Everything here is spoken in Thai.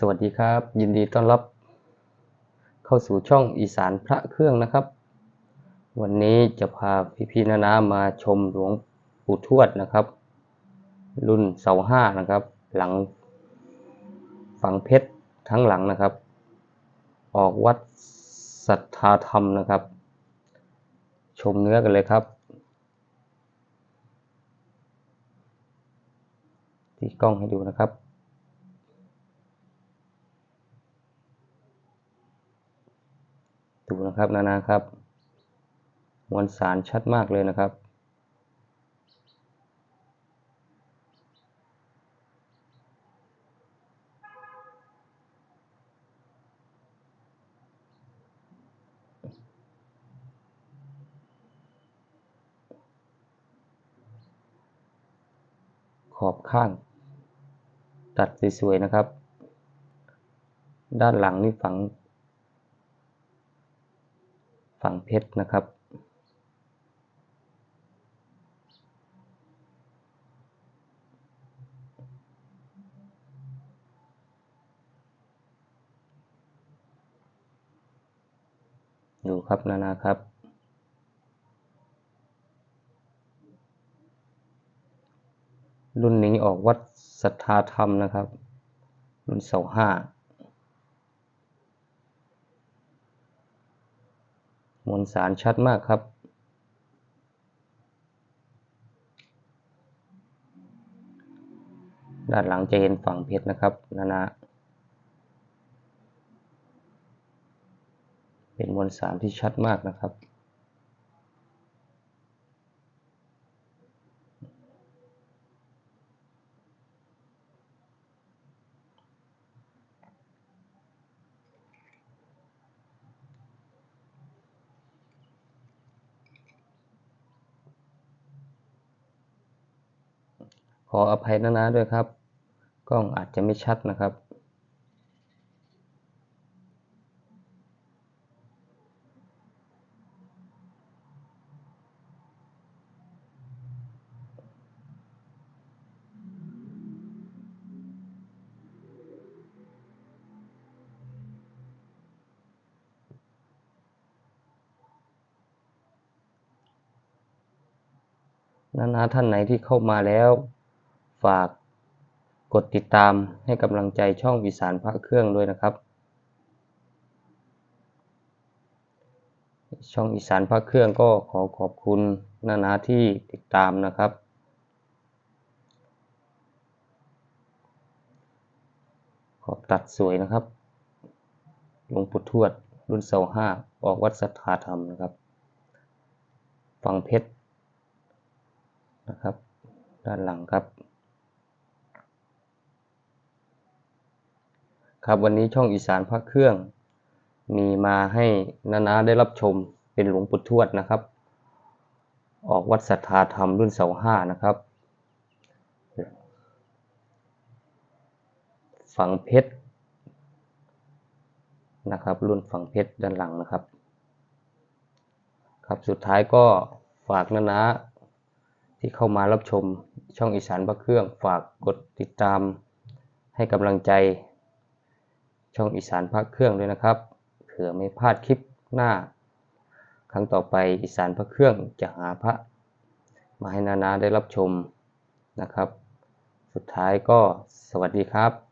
สวัสดีครับ ยินดีต้อนรับ เข้าสู่ช่องอีสานพระเครื่องนะครับ วันนี้จะพาพี่ๆนานามาชมหลวงปู่ทวดนะครับ รุ่นเสาห้านะครับ หลังฝังเพชรทั้งหลังนะครับ ออกวัดศรัทธาธรรมนะครับ ชมเนื้อกันเลยครับ ที่กล้องให้ดูนะครับ ดูนะครับนานาครับ มวลสารชัดมากเลยนะครับ ขอบข้าง ตัดสวยๆนะครับ ด้านหลังนี่ฝัง ฝั่งเพชรนะครับดูครับนานาครับรุ่นนี้ออกวัดศรัทธาธรรมนะครับ รุ่นเสาห้า มวลสารชัดมากครับ ด้านหลังจะเห็นฝั่งเพชรนะครับนานาเป็นมวลสารที่ชัดมากนะครับ ขออภัยนานาด้วยครับ กล้องอาจจะไม่ชัดนะครับ นานาท่านไหนที่เข้ามาแล้ว ฝากกดติดตามให้กำลังใจช่องอีสานพระเครื่องด้วยนะครับ ช่องอีสานพระเครื่องก็ขอขอบคุณนานาที่ติดตามนะครับ ขอบตัดสวยนะครับหลวงปู่ทวดรุ่นเสาห้าออกวัดศรัทธาธรรมนะครับฟังเพชรนะครับ ด้านหลังครับ ครับวันนี้ช่องอีสานพระเครื่อง มีมาให้นานาได้รับชมเป็นหลวงปู่ทวดนะครับ ออกวัดศรัทธาธรรมรุ่นเสาห้านะครับ ฝังเพชรนะครับ รุ่นฝังเพชรด้านหลังนะครับ ครับสุดท้ายก็ฝากนานาที่เข้ามารับชมช่องอีสานพระเครื่องฝากกดติดตามให้กำลังใจ ช่องอีสานพระเครื่องด้วยนะครับเผื่อไม่พลาดคลิปหน้า ครั้งต่อไปอีสานพระเครื่องจะหาพระมาให้นานาได้รับชมนะครับ สุดท้ายก็สวัสดีครับ